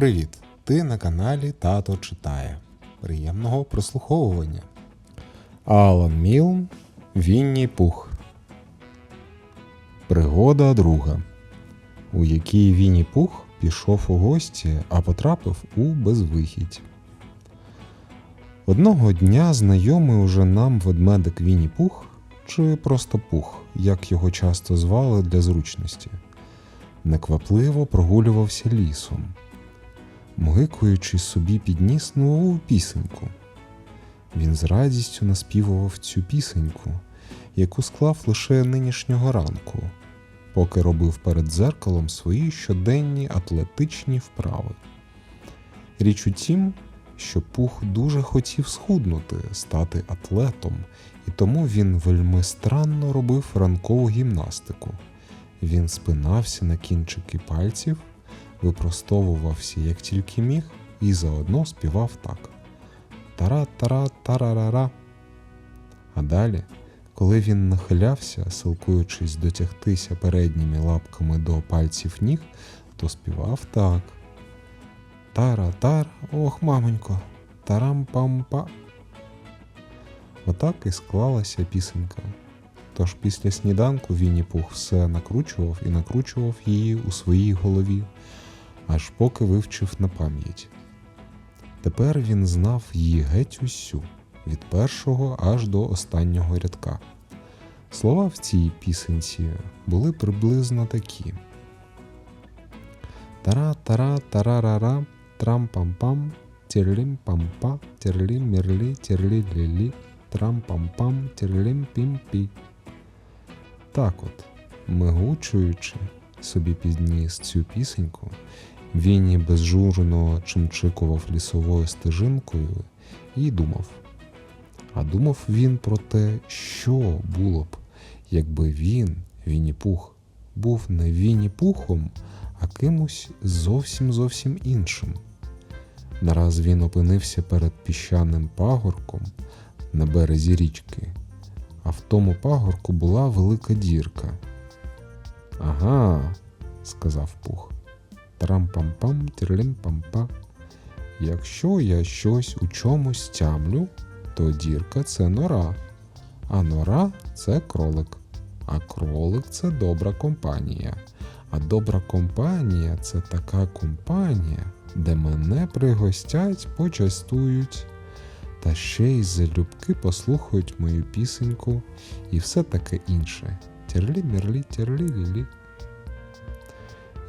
Привіт! Ти на каналі Тато читає. Приємного прослуховування. Алан Мілн Вінні Пух. Пригода друга, у якій Вінні Пух пішов у гості, а потрапив у безвихідь. Одного дня знайомий уже нам ведмедик Вінні Пух, чи просто Пух, як його часто звали для зручності, неквапливо прогулювався лісом мгикуючи собі підніс нову пісеньку. Він з радістю наспівував цю пісеньку, яку склав лише нинішнього ранку, поки робив перед дзеркалом свої щоденні атлетичні вправи. Річ у тім, що Пух дуже хотів схуднути, стати атлетом, і тому він вельми странно робив ранкову гімнастику. Він спинався на кінчики пальців випростовувався як тільки міг, і заодно співав так: Тара-тара-тарарара. А далі, коли він нахилявся, силкуючись дотягтися передніми лапками до пальців ніг, то співав так. Тара-тар, ох, мамонько, тарам-пам-па. Отак і склалася пісенька. Тож після сніданку Вінні Пух все накручував і накручував її у своїй голові, аж поки вивчив на пам'ять. Тепер він знав її геть усю, від першого аж до останнього рядка. Слова в цій пісенці були приблизно такі: Тара-тара-тарарара, трам-пам-пам, терлім-пам-па, терлім-мірлі, терлі-лілі, трам-пам-пам, терлім-пім-пі. Так от, мигучуючи, собі підніс цю пісеньку, Вінні безжурно чимчикував лісовою стежинкою і думав. А думав він про те, що було б, якби він, Вінні Пух, був не Вінні Пухом, а кимось зовсім зовсім іншим. Нараз він опинився перед піщаним пагорком на березі річки, а в тому пагорку була велика дірка. Ага, сказав Пух. Трам-пам-пам, тірлім-пам-па. Якщо я щось у чомусь тямлю, то дірка це нора, а нора це кролик. А кролик це добра компанія. А добра компанія це така компанія, де мене пригостять, почастують, та ще й залюбки послухають мою пісеньку і все таке інше. Тірлі-мірлі, тірлі-лілі.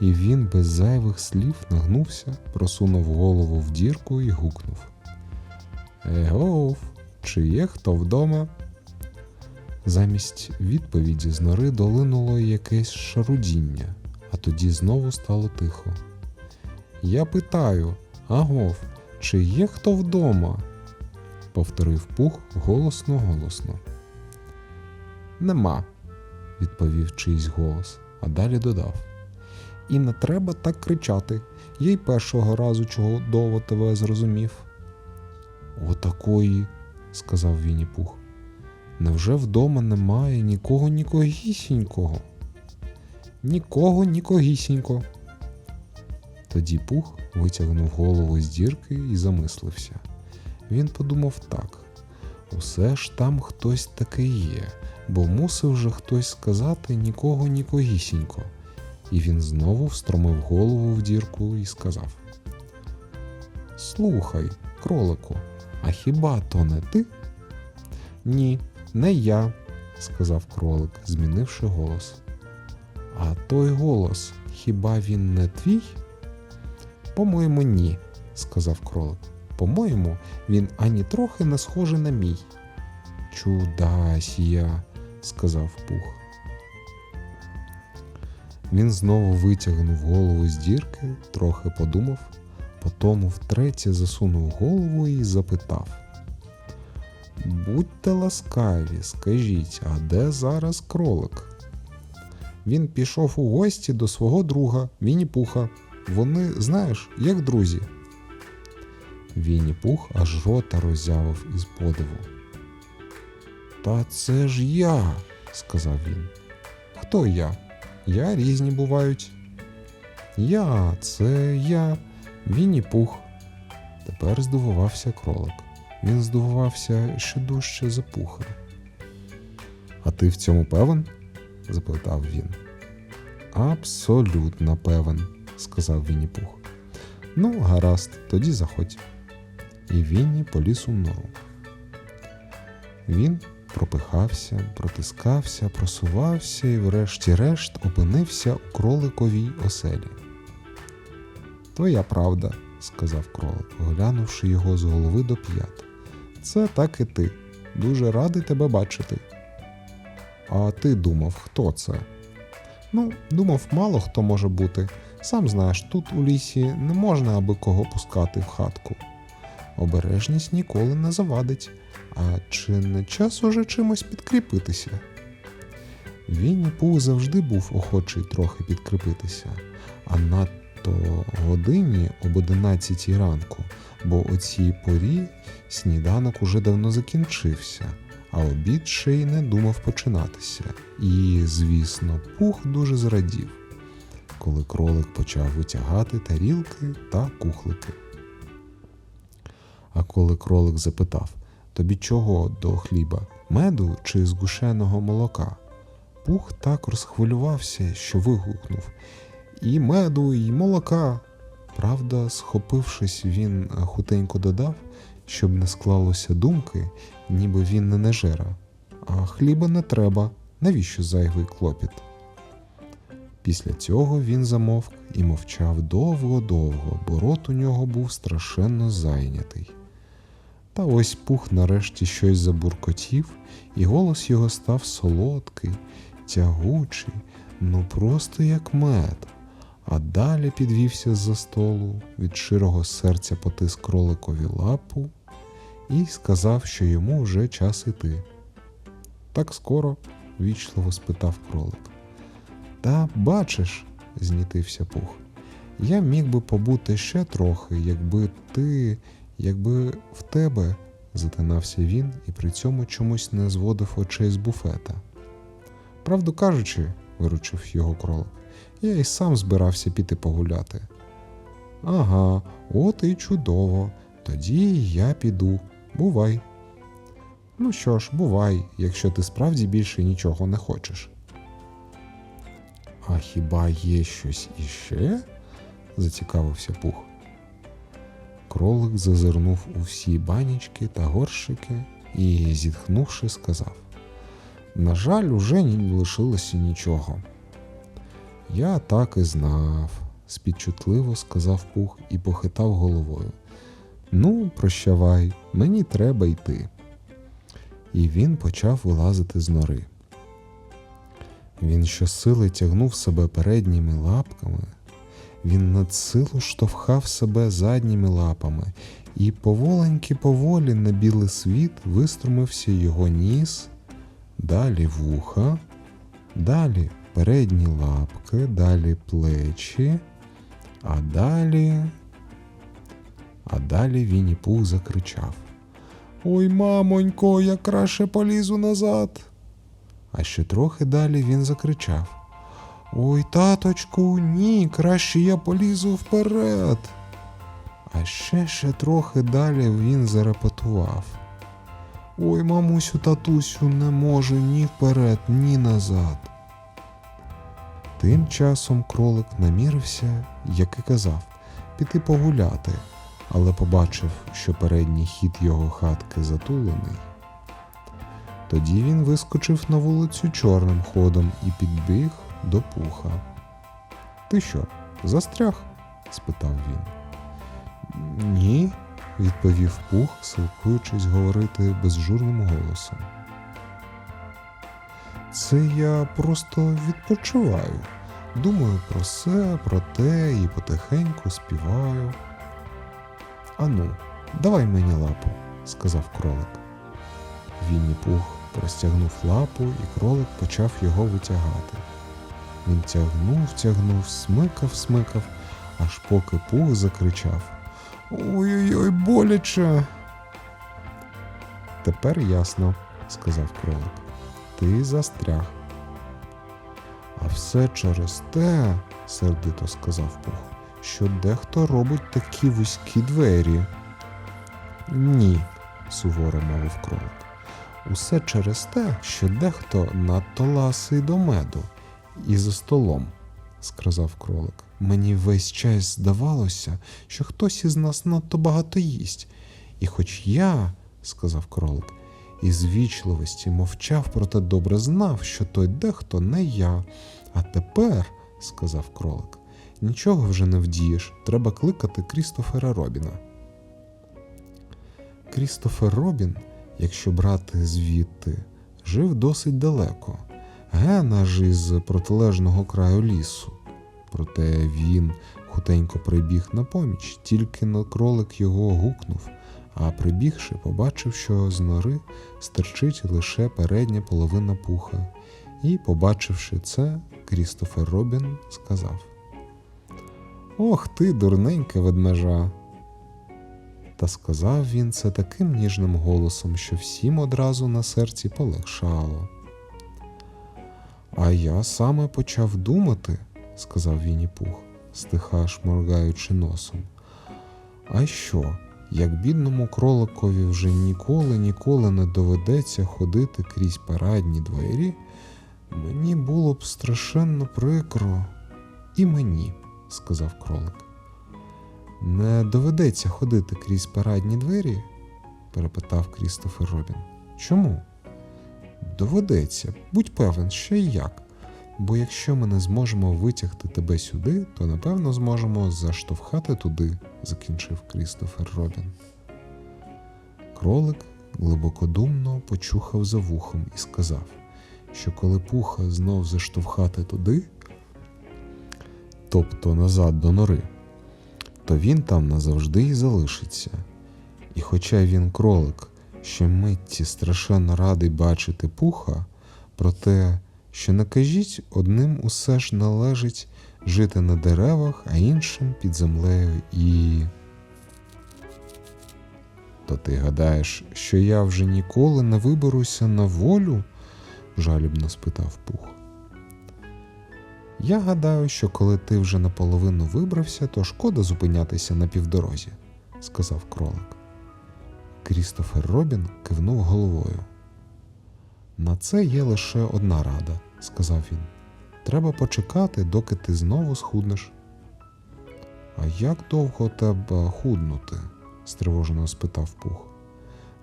І він без зайвих слів нагнувся, просунув голову в дірку і гукнув. Егов, чи є хто вдома? Замість відповіді з нори долинуло якесь шарудіння, а тоді знову стало тихо. Я питаю, агов, чи є хто вдома? повторив пух голосно голосно. Нема, відповів чийсь голос, а далі додав. І не треба так кричати. Я й першого разу чудово тебе зрозумів. Отакої, сказав Вінні Пух. Невже вдома немає нікого нікогісінького? Нікого нікогісінько. Тоді Пух витягнув голову з дірки і замислився. Він подумав так: усе ж там хтось таки є, бо мусив же хтось сказати нікого нікогісінько. І він знову встромив голову в дірку і сказав: Слухай, кролику, а хіба то не ти? Ні, не я, сказав кролик, змінивши голос. А той голос, хіба він не твій? По-моєму, ні, сказав кролик. По-моєму, він ані трохи не схожий на мій. Чудась я, сказав Пух. Він знову витягнув голову з дірки, трохи подумав, потому втретє засунув голову і запитав. Будьте ласкаві, скажіть, а де зараз кролик? Він пішов у гості до свого друга Вінні Пуха. Вони, знаєш, як друзі. Вінні Пух аж рота роззявив із подиву. Та це ж я, сказав він. Хто я? Я різні бувають. Я, це я, Вінні пух. Тепер здивувався кролик. Він здивувався, що дужче за пуха. А ти в цьому певен? запитав він. Абсолютно певен, сказав Вінні Пух. Ну, гаразд, тоді заходь. І Вінні поліз у нору. Він пропихався, протискався, просувався і, врешті-решт, опинився у кроликовій оселі. Твоя правда, сказав кролик, оглянувши його з голови до п'ят. Це так і ти. Дуже радий тебе бачити. А ти думав, хто це? Ну, думав, мало хто може бути. Сам знаєш, тут у лісі не можна аби кого пускати в хатку. Обережність ніколи не завадить. А чи не час уже чимось підкріпитися? Вінні Пух завжди був охочий трохи підкріпитися, а надто годині об 11 ранку, бо о цій порі сніданок уже давно закінчився, а обід ще й не думав починатися. І, звісно, пух дуже зрадів, коли кролик почав витягати тарілки та кухлики. А коли кролик запитав Тобі чого до хліба, меду чи згушеного молока? Пух так розхвилювався, що вигукнув І меду, і молока. Правда, схопившись, він хутенько додав, щоб не склалося думки, ніби він не нежера. А хліба не треба, навіщо зайвий клопіт? Після цього він замовк і мовчав довго-довго, бо рот у нього був страшенно зайнятий. Та ось пух нарешті щось забуркотів, і голос його став солодкий, тягучий, ну просто як мед. А далі підвівся з-за столу, від широго серця потис кроликові лапу і сказав, що йому вже час іти. Так скоро? вічливо спитав кролик. Та бачиш, знітився пух. Я міг би побути ще трохи, якби ти, якби в тебе, затинався він і при цьому чомусь не зводив очей з буфета. Правду кажучи, виручив його кролик, я і сам збирався піти погуляти. Ага, от і чудово. Тоді я піду. Бувай. Ну що ж, бувай, якщо ти справді більше нічого не хочеш. А хіба є щось іще? зацікавився пух. Кролик зазирнув у всі банічки та горщики і, зітхнувши, сказав: На жаль, уже не лишилося нічого. Я так і знав, спідчутливо сказав пух і похитав головою. Ну, прощавай, мені треба йти. І він почав вилазити з нори. Він щосили тягнув себе передніми лапками, він надсилу штовхав себе задніми лапами, і поволеньки поволі на білий світ виструмився його ніс, далі вуха, далі передні лапки, далі плечі, а далі. А далі Вінні Пух закричав Ой, мамонько, я краще полізу назад. А ще трохи далі він закричав Ой, таточку, ні, краще я полізу вперед. А ще ще трохи далі він зарепетував. Ой, мамусю, татусю, не можу ні вперед, ні назад. Тим часом кролик намірився, як і казав, піти погуляти, але побачив, що передній хід його хатки затулений. Тоді він вискочив на вулицю чорним ходом і підбіг до пуха. Ти що, застряг? спитав він. Ні, відповів пух, силкуючись говорити безжурним голосом. Це я просто відпочиваю. Думаю про все, про те і потихеньку співаю. Ану, давай мені лапу, сказав кролик. Вінні пух простягнув лапу, і кролик почав його витягати. Він тягнув, тягнув, смикав, смикав, аж поки пух закричав Ой-ой-ой, боляче. Тепер ясно, сказав кролик. Ти застряг. А все через те, сердито сказав пух, що дехто робить такі вузькі двері. Ні, суворо мовив кролик. Усе через те, що дехто надто ласий до меду і за столом, сказав кролик. Мені весь час здавалося, що хтось із нас надто багато їсть. І хоч я, сказав кролик, із вічливості мовчав, проте добре знав, що той дехто не я. А тепер, сказав кролик, нічого вже не вдієш, треба кликати Крістофера Робіна. Крістофер Робін, якщо брати звідти, жив досить далеко, ген аж із протилежного краю лісу. Проте він хутенько прибіг на поміч, тільки на кролик його гукнув, а прибігши, побачив, що з нори стерчить лише передня половина пуха. І, побачивши це, Крістофер Робін сказав: Ох ти, дурненька ведмежа. Та сказав він це таким ніжним голосом, що всім одразу на серці полегшало. А я саме почав думати, сказав Вінні Пух, стиха шморгаючи носом. А що, як бідному кроликові вже ніколи ніколи не доведеться ходити крізь парадні двері, мені було б страшенно прикро. І мені, сказав кролик. Не доведеться ходити крізь парадні двері? перепитав Крістофер Робін. Чому? Доведеться, будь певен, що і як. Бо якщо ми не зможемо витягти тебе сюди, то напевно зможемо заштовхати туди, закінчив Крістофер Робін. Кролик глибокодумно почухав за вухом і сказав, що коли пуха знов заштовхати туди, тобто назад до нори, то він там назавжди і залишиться. І хоча він кролик, що митті страшенно радий бачити пуха, проте, що не кажіть, одним усе ж належить жити на деревах, а іншим під землею і. То ти гадаєш, що я вже ніколи не виберуся на волю? жалібно спитав пух. Я гадаю, що коли ти вже наполовину вибрався, то шкода зупинятися на півдорозі, сказав кролик. Крістофер Робін кивнув головою. На це є лише одна рада, сказав він. Треба почекати, доки ти знову схуднеш. А як довго тебе худнути? стривожено спитав пух.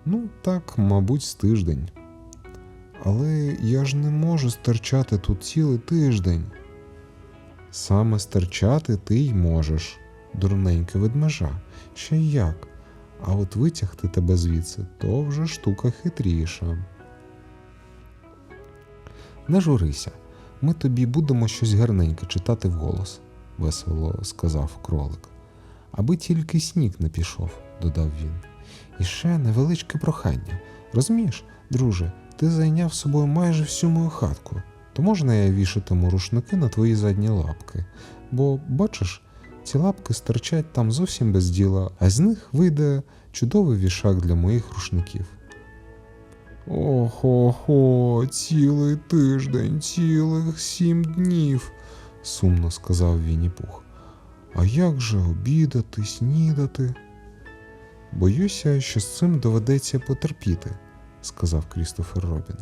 Ну, так, мабуть, з тиждень. Але я ж не можу стерчати тут цілий тиждень. Саме стерчати ти й можеш, дурненька ведмежа, ще як. А от витягти тебе звідси то вже штука хитріша. Не журися, ми тобі будемо щось гарненьке читати вголос, весело сказав кролик. Аби тільки сніг не пішов, додав він. І ще невеличке прохання. Розумієш, друже, ти зайняв собою майже всю мою хатку, то можна я вішатиму рушники на твої задні лапки, бо, бачиш, ці лапки стирчать там зовсім без діла, а з них вийде чудовий вішак для моїх рушників. Охо-хо, цілий тиждень, цілих сім днів, сумно сказав Вінні Пух. А як же обідати, снідати? Боюся, що з цим доведеться потерпіти, сказав Крістофер Робін,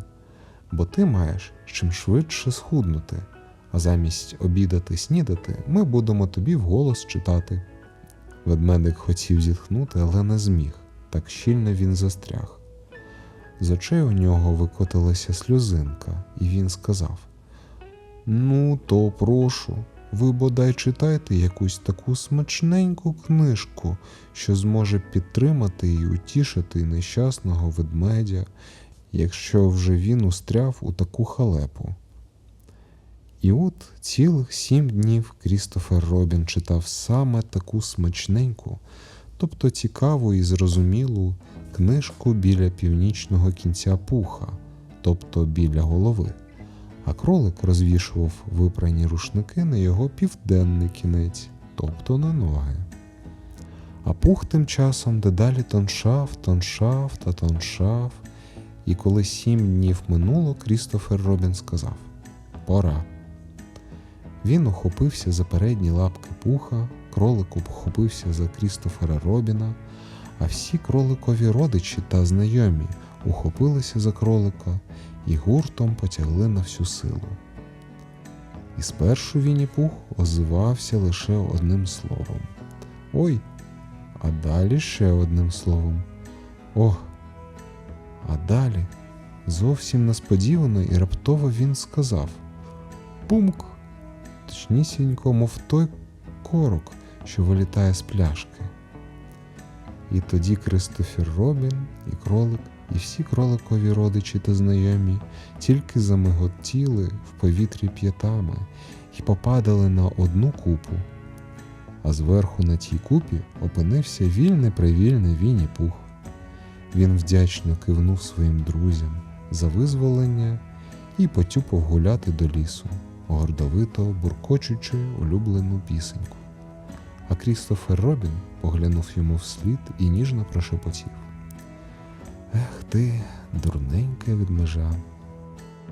бо ти маєш чим швидше схуднути, а замість обідати снідати ми будемо тобі вголос читати. Ведмедик хотів зітхнути, але не зміг, так щільно він застряг. З очей у нього викотилася сльозинка, і він сказав: Ну, то прошу, ви бодай читайте якусь таку смачненьку книжку, що зможе підтримати і утішити нещасного ведмедя, якщо вже він устряв у таку халепу. І от цілих сім днів Крістофер Робін читав саме таку смачненьку, тобто цікаву і зрозумілу книжку біля північного кінця пуха, тобто біля голови, а кролик розвішував випрані рушники на його південний кінець, тобто на ноги. А пух тим часом дедалі тоншав, тоншав та тоншав, і коли сім днів минуло, Крістофер Робін сказав Пора. Він ухопився за передні лапки пуха, кролик обхопився за Крістофера Робіна, а всі кроликові родичі та знайомі ухопилися за кролика і гуртом потягли на всю силу. І спершу Вінні-Пух озивався лише одним словом. Ой, а далі ще одним словом. Ох. А далі зовсім несподівано і раптово він сказав Пумк! Точнісінько, мов той корок, що вилітає з пляшки. І тоді Кристофер Робін, і кролик, і всі кроликові родичі та знайомі тільки замиготіли в повітрі п'ятами і попадали на одну купу. А зверху на тій купі опинився вільний привільний Вінні Пух. Він вдячно кивнув своїм друзям за визволення і потюпав гуляти до лісу, гордовито буркочучи улюблену пісеньку. А Крістофер Робін поглянув йому вслід і ніжно прошепотів. Ех ти, дурненька відмежа.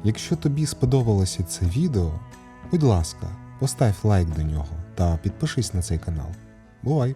Якщо тобі сподобалося це відео, будь ласка, постав лайк до нього та підпишись на цей канал. Бувай!